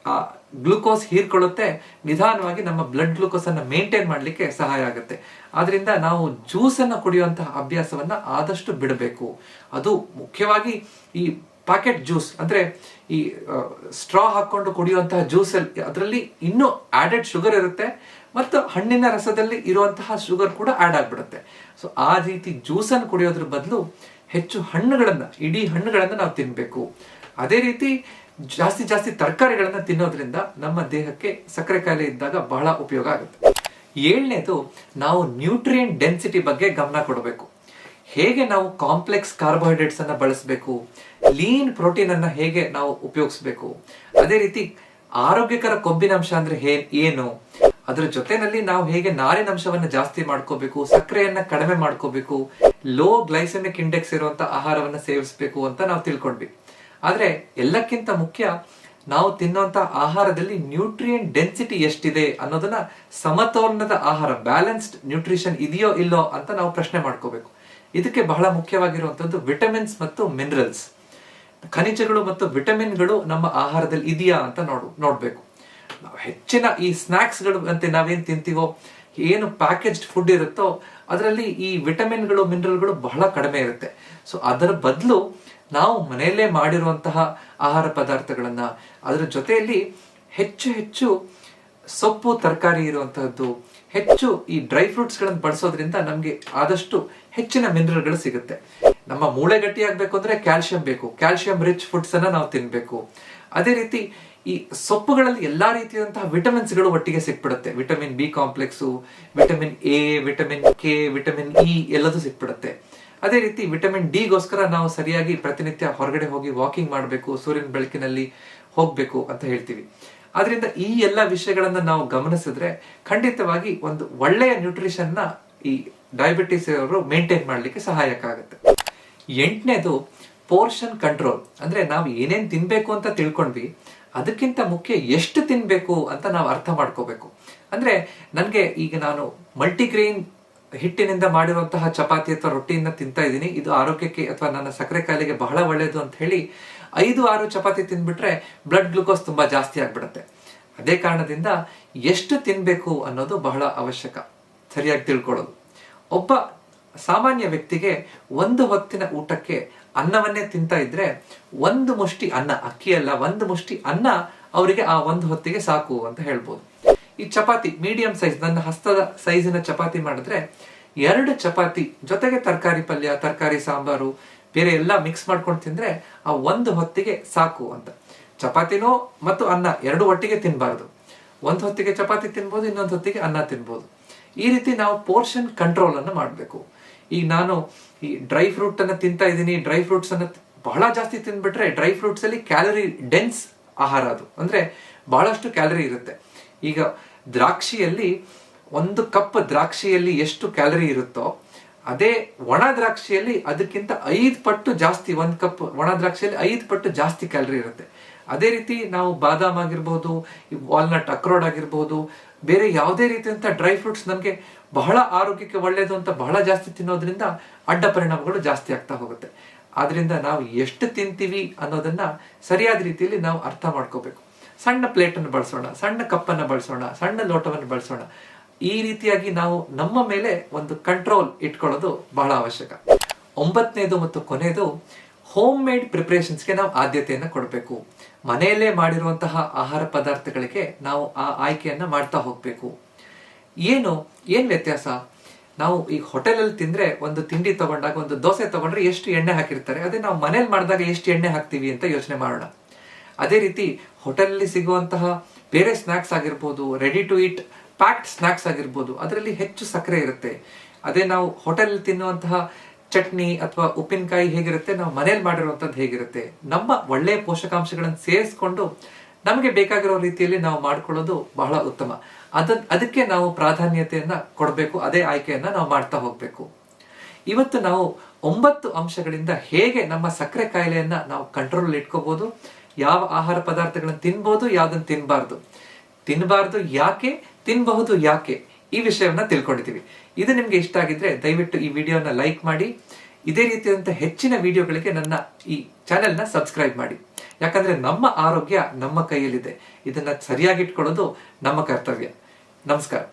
ಆ, ಗ್ಲೂಕೋಸ್ ಹೀರ್ಕೊಳ್ಳುತ್ತೆ. ನಿಧಾನವಾಗಿ ನಮ್ಮ ಬ್ಲಡ್ ಗ್ಲೂಕೋಸ್ ಅನ್ನ ಮೇಂಟೈನ್ ಮಾಡಲಿಕ್ಕೆ ಸಹಾಯ ಆಗುತ್ತೆ. ಆದ್ರಿಂದ ನಾವು ಜ್ಯೂಸ್ ಅನ್ನ ಕುಡಿಯುವಂತಹ ಅಭ್ಯಾಸವನ್ನ ಆದಷ್ಟು ಬಿಡಬೇಕು. ಅದು ಮುಖ್ಯವಾಗಿ ಈ ಪ್ಯಾಕೆಟ್ ಜ್ಯೂಸ್ ಅಂದ್ರೆ ಈ ಸ್ಟ್ರಾ ಹಾಕೊಂಡು ಕುಡಿಯುವಂತಹ ಜ್ಯೂಸ್ ಅದರಲ್ಲಿ ಇನ್ನೂ ಆಡೆಡ್ ಶುಗರ್ ಇರುತ್ತೆ. ಮತ್ತು ಹಣ್ಣಿನ ರಸದಲ್ಲಿ ಇರುವಂತಹ ಶುಗರ್ ಕೂಡ ಆಡ್ ಆಗ್ಬಿಡುತ್ತೆ. ಸೊ ಆ ರೀತಿ ಜ್ಯೂಸ್ ಅನ್ನು ಕುಡಿಯೋದ್ರ ಬದಲು ಹೆಚ್ಚು ಹಣ್ಣುಗಳನ್ನ, ಇಡೀ ಹಣ್ಣುಗಳನ್ನ ನಾವು ತಿನ್ಬೇಕು. ಅದೇ ರೀತಿ ಜಾಸ್ತಿ ಜಾಸ್ತಿ ತರಕಾರಿಗಳನ್ನ ತಿನ್ನೋದ್ರಿಂದ ನಮ್ಮ ದೇಹಕ್ಕೆ ಸಕ್ಕರೆ ಕಾಯಿಲೆ ಇದ್ದಾಗ ಬಹಳ ಉಪಯೋಗ ಆಗುತ್ತೆ. ಏಳನೇದು, ನಾವು ನ್ಯೂಟ್ರಿಯೆಂಟ್ ಡೆನ್ಸಿಟಿ ಬಗ್ಗೆ ಗಮನ ಕೊಡಬೇಕು. ಹೇಗೆ ನಾವು ಕಾಂಪ್ಲೆಕ್ಸ್ ಕಾರ್ಬೋಹೈಡ್ರೇಟ್ಸ್ ಅನ್ನ ಬಳಸಬೇಕು? ಲೀನ್ ಪ್ರೋಟೀನ್ ಅನ್ನ ಹೇಗೆ ನಾವು ಉಪಯೋಗಿಸಬೇಕು? ಅದೇ ರೀತಿ ಆರೋಗ್ಯಕರ ಕೊಬ್ಬಿನಂಶ ಅಂದ್ರೆ ಏನು? ಅದರ ಜೊತೆನಲ್ಲಿ ನಾವು ಹೇಗೆ ನಾರಿನಂಶವನ್ನ ಜಾಸ್ತಿ ಮಾಡ್ಕೋಬೇಕು, ಸಕ್ಕರೆಯನ್ನ ಕಡಿಮೆ ಮಾಡ್ಕೋಬೇಕು ಲೋ ಗ್ಲೈಸೆಮಿಕ್ ಇಂಡೆಕ್ಸ್ ಇರುವಂತ ಆಹಾರವನ್ನ ಸೇವಿಸಬೇಕು ಅಂತ ನಾವು ತಿಳ್ಕೊಂಡ್ವಿ. ಆದ್ರೆ ಎಲ್ಲಕ್ಕಿಂತ ಮುಖ್ಯ ನಾವು ತಿನ್ನುವಂತ ಆಹಾರದಲ್ಲಿ ನ್ಯೂಟ್ರಿಯೆಂಟ್ ಡೆನ್ಸಿಟಿ ಎಷ್ಟಿದೆ ಅನ್ನೋದನ್ನ ಸಮತೋಲನದ ಆಹಾರ ಬ್ಯಾಲೆನ್ಸ್ಡ್ ನ್ಯೂಟ್ರಿಷನ್ ಇದೆಯೋ ಇಲ್ಲೋ ಅಂತ ನಾವು ಪ್ರಶ್ನೆ ಮಾಡ್ಕೋಬೇಕು. ಇದಕ್ಕೆ ಬಹಳ ಮುಖ್ಯವಾಗಿರುವಂಥದ್ದು ವಿಟಮಿನ್ಸ್ ಮತ್ತು ಮಿನರಲ್ಸ್. ಖನಿಜಗಳು ಮತ್ತು ವಿಟಮಿನ್ಗಳು ನಮ್ಮ ಆಹಾರದಲ್ಲಿ ಇದೆಯಾ ಅಂತ ನೋಡು, ನೋಡ್ಬೇಕು. ಹೆಚ್ಚಿನ ಈ ಸ್ನ್ಯಾಕ್ಸ್ಗಳು ಅಂತ ನಾವೇನ್ ತಿಂತೀವೋ, ಏನು ಪ್ಯಾಕೇಜ್ಡ್ ಫುಡ್ ಇರುತ್ತೋ, ಅದರಲ್ಲಿ ಈ ವಿಟಮಿನ್ಗಳು, ಮಿನರಲ್ಗಳು ಬಹಳ ಕಡಿಮೆ ಇರುತ್ತೆ. ಸೊ ಅದರ ಬದಲು ನಾವು ಮನೆಯಲ್ಲೇ ಮಾಡಿರುವಂತಹ ಆಹಾರ ಪದಾರ್ಥಗಳನ್ನ, ಅದರ ಜೊತೆಯಲ್ಲಿ ಹೆಚ್ಚು ಹೆಚ್ಚು ಸೊಪ್ಪು, ತರಕಾರಿ ಇರುವಂತಹದ್ದು ಹೆಚ್ಚು ಈ ಡ್ರೈ ಫ್ರೂಟ್ಸ್ಗಳನ್ನು ಬಳಸೋದ್ರಿಂದ ನಮ್ಗೆ ಆದಷ್ಟು ಹೆಚ್ಚಿನ ಮಿನರಲ್ಗಳು ಸಿಗುತ್ತೆ. ನಮ್ಮ ಮೂಳೆ ಗಟ್ಟಿ ಆಗಬೇಕು ಅಂದ್ರೆ ಕ್ಯಾಲ್ಸಿಯಂ ಬೇಕು. ಕ್ಯಾಲ್ಸಿಯಂ ರಿಚ್ ಫುಡ್ಸ್ ಅನ್ನ ನಾವು ತಿನ್ಬೇಕು. ಅದೇ ರೀತಿ ಈ ಸೊಪ್ಪುಗಳಲ್ಲಿ ಎಲ್ಲಾ ರೀತಿಯಾದಂತಹ ವಿಟಮಿನ್ಸ್ಗಳು ಒಟ್ಟಿಗೆ ಸಿಕ್ಬಿಡುತ್ತೆ. Vitamin B complex, vitamin A, vitamin K, vitamin E ಎಲ್ಲದೂ ಸಿಕ್ಬಿಡುತ್ತೆ. ಅದೇ ರೀತಿ ವಿಟಮಿನ್ ಡಿಗೋಸ್ಕರ ನಾವು ಸರಿಯಾಗಿ ಪ್ರತಿನಿತ್ಯ ಹೊರಗಡೆ ಹೋಗಿ ವಾಕಿಂಗ್ ಮಾಡಬೇಕು, ಸೂರ್ಯನ ಬೆಳಕಿನಲ್ಲಿ ಹೋಗ್ಬೇಕು ಅಂತ ಹೇಳ್ತೀವಿ. ಆದ್ರಿಂದ ಈ ಎಲ್ಲ ವಿಷಯಗಳನ್ನ ನಾವು ಗಮನಿಸಿದ್ರೆ ಖಂಡಿತವಾಗಿ ಒಂದು ಒಳ್ಳೆಯ ನ್ಯೂಟ್ರಿಷನ್ನ ಈ ಡಯಾಬಿಟಿಸ್ ಅವರು ಮೇಂಟೈನ್ ಮಾಡಲಿಕ್ಕೆ ಸಹಾಯಕ ಆಗುತ್ತೆ. ಎಂಟನೇದು ಪೋರ್ಷನ್ ಕಂಟ್ರೋಲ್ ಅಂದ್ರೆ ನಾವು ಏನೇನು ತಿನ್ಬೇಕು ಅಂತ ತಿಳ್ಕೊಂಡ್ವಿ, ಅದಕ್ಕಿಂತ ಮುಖ್ಯ ಎಷ್ಟು ತಿನ್ಬೇಕು ಅಂತ ನಾವು ಅರ್ಥ ಮಾಡ್ಕೋಬೇಕು. ಅಂದ್ರೆ ನನ್ಗೆ ಈಗ ನಾನು ಮಲ್ಟಿಗ್ರೇನ್ ಹಿಟ್ಟಿನಿಂದ ಮಾಡಿರುವಂತಹ ಚಪಾತಿ ಅಥವಾ ರೊಟ್ಟಿಯನ್ನ ತಿಂತಾ ಇದ್ದೀನಿ, ಇದು ಆರೋಗ್ಯಕ್ಕೆ ಅಥವಾ ನನ್ನ ಸಕ್ಕರೆ ಕಾಯಿಲೆಗೆ ಬಹಳ ಒಳ್ಳೆಯದು ಅಂತ ಹೇಳಿ ಐದು, ಆರು ಚಪಾತಿ ತಿನ್ಬಿಟ್ರೆ ಬ್ಲಡ್ ಗ್ಲೂಕೋಸ್ ತುಂಬಾ ಜಾಸ್ತಿ ಆಗ್ಬಿಡುತ್ತೆ. ಅದೇ ಕಾರಣದಿಂದ ಎಷ್ಟು ತಿನ್ಬೇಕು ಅನ್ನೋದು ಬಹಳ ಅವಶ್ಯಕ. ಸರಿಯಾಗಿ ತಿಳ್ಕೊಳ್ಳೋದು. ಒಬ್ಬ ಸಾಮಾನ್ಯ ವ್ಯಕ್ತಿಗೆ ಒಂದು ಹೊತ್ತಿನ ಊಟಕ್ಕೆ ಅನ್ನವನ್ನೇ ತಿಂತಾ ಇದ್ರೆ ಒಂದು ಮುಷ್ಟಿ ಅನ್ನ, ಅಕ್ಕಿ ಅಲ್ಲ, ಒಂದು ಮುಷ್ಟಿ ಅನ್ನ ಅವರಿಗೆ ಆ ಒಂದು ಹೊತ್ತಿಗೆ ಸಾಕು ಅಂತ ಹೇಳ್ಬೋದು. ಈ ಚಪಾತಿ ಮೀಡಿಯಂ ಸೈಜ್ ನನ್ನ ಹಸ್ತದ ಸೈಜಿನ ಚಪಾತಿ ಮಾಡಿದ್ರೆ ಎರಡು ಚಪಾತಿ ಜೊತೆಗೆ ತರಕಾರಿ ಪಲ್ಯ, ತರಕಾರಿ ಸಾಂಬಾರು ಬೇರೆ ಎಲ್ಲ ಮಿಕ್ಸ್ ಮಾಡ್ಕೊಂಡು ತಿಂದ್ರೆ ಆ ಒಂದು ಹೊತ್ತಿಗೆ ಸಾಕು ಅಂತ. ಚಪಾತಿನೋ ಮತ್ತು ಅನ್ನ ಎರಡು ಒಟ್ಟಿಗೆ ತಿನ್ಬಾರ್ದು. ಒಂದು ಹೊತ್ತಿಗೆ ಚಪಾತಿ ತಿನ್ಬೋದು, ಇನ್ನೊಂದು ಹೊತ್ತಿಗೆ ಅನ್ನ ತಿನ್ಬೋದು. ಈ ರೀತಿ ನಾವು ಪೋರ್ಷನ್ ಕಂಟ್ರೋಲ್ ಅನ್ನು ಮಾಡಬೇಕು. ಈಗ ನಾನು ಈ ಡ್ರೈ ಫ್ರೂಟ್ ಅನ್ನ ತಿಂತಾ ಇದ್ದೀನಿ. ಡ್ರೈ ಫ್ರೂಟ್ಸ್ ಅನ್ನ ಬಹಳ ಜಾಸ್ತಿ ತಿನ್ಬಿಟ್ರೆ ಡ್ರೈ ಫ್ರೂಟ್ಸ್ ಅಲ್ಲಿ ಕ್ಯಾಲರಿ ಡೆನ್ಸ್ ಆಹಾರ ಅದು. ಅಂದ್ರೆ ಬಹಳಷ್ಟು ಕ್ಯಾಲರಿ ಇರುತ್ತೆ. ಈಗ ದ್ರಾಕ್ಷಿಯಲ್ಲಿ ಒಂದು ಕಪ್ ದ್ರಾಕ್ಷಿಯಲ್ಲಿ ಎಷ್ಟು ಕ್ಯಾಲರಿ ಇರುತ್ತೋ ಅದೇ ಒಣ ದ್ರಾಕ್ಷಿಯಲ್ಲಿ ಅದಕ್ಕಿಂತ ಐದು ಪಟ್ಟು ಜಾಸ್ತಿ, ಒಂದು ಕಪ್ ಒಣ ದ್ರಾಕ್ಷಿಯಲ್ಲಿ ಐದು ಪಟ್ಟು ಜಾಸ್ತಿ ಕ್ಯಾಲರಿ ಇರುತ್ತೆ. ಅದೇ ರೀತಿ ನಾವು ಬಾದಾಮ್ ಆಗಿರ್ಬೋದು ವಾಲ್ನಟ್ ಅಕ್ರೋಡ್ ಆಗಿರ್ಬೋದು, ಬೇರೆ ಯಾವುದೇ ರೀತಿಯಂತ ಡ್ರೈ ಫ್ರೂಟ್ಸ್ ನಮಗೆ ಬಹಳ ಆರೋಗ್ಯಕ್ಕೆ ಒಳ್ಳೆಯದು ಅಂತ ಬಹಳ ಜಾಸ್ತಿ ತಿನ್ನೋದ್ರಿಂದ ಅಡ್ಡ ಪರಿಣಾಮಗಳು ಜಾಸ್ತಿ ಆಗ್ತಾ ಹೋಗುತ್ತೆ. ಆದ್ರಿಂದ ನಾವು ಎಷ್ಟು ತಿಂತೀವಿ ಅನ್ನೋದನ್ನ ಸರಿಯಾದ ರೀತಿಯಲ್ಲಿ ನಾವು ಅರ್ಥ ಮಾಡ್ಕೋಬೇಕು. ಸಣ್ಣ ಪ್ಲೇಟನ್ನು ಬಳಸೋಣ, ಸಣ್ಣ ಕಪ್ಪನ್ನು ಬಳಸೋಣ, ಸಣ್ಣ ಲೋಟವನ್ನು ಬಳಸೋಣ. ಈ ರೀತಿಯಾಗಿ ನಾವು ನಮ್ಮ ಮೇಲೆ ಒಂದು ಕಂಟ್ರೋಲ್ ಇಟ್ಕೊಳ್ಳೋದು ಬಹಳ ಅವಶ್ಯಕ. ಒಂಬತ್ತನೇದು ಮತ್ತು ಕೊನೆಯದು ಹೋಮ್ ಮೇಡ್ ಪ್ರಿಪ್ರೇಷನ್ಸ್ಗೆ ನಾವು ಆದ್ಯತೆಯನ್ನು ಕೊಡಬೇಕು. ಮನೆಯಲ್ಲೇ ಮಾಡಿರುವಂತಹ ಆಹಾರ ಪದಾರ್ಥಗಳಿಗೆ ನಾವು ಆ ಆಯ್ಕೆಯನ್ನು ಮಾಡ್ತಾ ಹೋಗ್ಬೇಕು. ಏನು ಏನು ವ್ಯತ್ಯಾಸ? ನಾವು ಈಗ ಹೋಟೆಲಲ್ಲಿ ತಿಂದ್ರೆ ಒಂದು ತಿಂಡಿ ತಗೊಂಡಾಗ ಒಂದು ದೋಸೆ ತಗೊಂಡ್ರೆ ಎಷ್ಟು ಎಣ್ಣೆ ಹಾಕಿರ್ತಾರೆ? ಅದೇ ನಾವು ಮನೇಲಿ ಮಾಡಿದಾಗ ಎಷ್ಟು ಎಣ್ಣೆ ಹಾಕ್ತೀವಿ ಅಂತ ಯೋಚನೆ ಮಾಡೋಣ. ಅದೇ ರೀತಿ ಹೋಟೆಲಲ್ಲಿ ಸಿಗುವಂತಹ ಬೇರೆ ಸ್ನಾಕ್ಸ್ ಆಗಿರ್ಬೋದು ready to eat packed snacks ಆಗಿರ್ಬೋದು, ಅದರಲ್ಲಿ ಹೆಚ್ಚು ಸಕ್ಕರೆ ಇರುತ್ತೆ. ಅದೇ ನಾವು ಹೋಟೆಲ್ ತಿನ್ನುವಂತಹ ಚಟ್ನಿ ಅಥವಾ ಉಪ್ಪಿನಕಾಯಿ ಹೇಗಿರುತ್ತೆ, ನಾವು ಮನೇಲಿ ಮಾಡಿರುವಂಥದ್ದು ಹೇಗಿರುತ್ತೆ, ನಮ್ಮ ಒಳ್ಳೆಯ ಪೋಷಕಾಂಶಗಳನ್ನು ಸೇರಿಸ್ಕೊಂಡು ನಮಗೆ ಬೇಕಾಗಿರೋ ರೀತಿಯಲ್ಲಿ ನಾವು ಮಾಡ್ಕೊಳ್ಳೋದು ಬಹಳ ಉತ್ತಮ. ಅದ, ಅದಕ್ಕೆ ನಾವು ಪ್ರಾಧಾನ್ಯತೆಯನ್ನ ಕೊಡಬೇಕು, ಅದೇ ಆಯ್ಕೆಯನ್ನ ನಾವು ಮಾಡ್ತಾ ಹೋಗ್ಬೇಕು. ಇವತ್ತು ನಾವು ಒಂಬತ್ತು ಅಂಶಗಳಿಂದ ಹೇಗೆ ನಮ್ಮ ಸಕ್ಕರೆ ಕಾಯಿಲೆಯನ್ನ ನಾವು ಕಂಟ್ರೋಲ್ ಇಟ್ಕೋಬಹುದು ಯಾವ ಆಹಾರ ಪದಾರ್ಥಗಳನ್ನು ತಿನ್ಬೋದು, ಯಾವ್ದನ್ನ ತಿನ್ಬಾರ್ದು. ತಿನ್ನಬಾರ್ದು ಯಾಕೆ? ತಿನ್ಬಹುದು ಯಾಕೆ? ಈ ವಿಷಯವನ್ನ ತಿಳ್ಕೊಂಡಿದ್ದೀವಿ. ಇದು ನಿಮ್ಗೆ ಇಷ್ಟ ಆಗಿದ್ರೆ ದಯವಿಟ್ಟು ಈ ವಿಡಿಯೋನ ಲೈಕ್ ಮಾಡಿ. ಇದೇ ರೀತಿಯಾದಂಥ ಹೆಚ್ಚಿನ ವಿಡಿಯೋಗಳಿಗೆ ನನ್ನ ಈ ಚಾನೆಲ್ನ ಸಬ್ಸ್ಕ್ರೈಬ್ ಮಾಡಿ. ಯಾಕಂದ್ರೆ ನಮ್ಮ ಆರೋಗ್ಯ ನಮ್ಮ ಕೈಯಲ್ಲಿದೆ. ಇದನ್ನ ಸರಿಯಾಗಿ ಇಟ್ಕೊಳ್ಳೋದು ನಮ್ಮ ಕರ್ತವ್ಯ. ನಮಸ್ಕಾರ.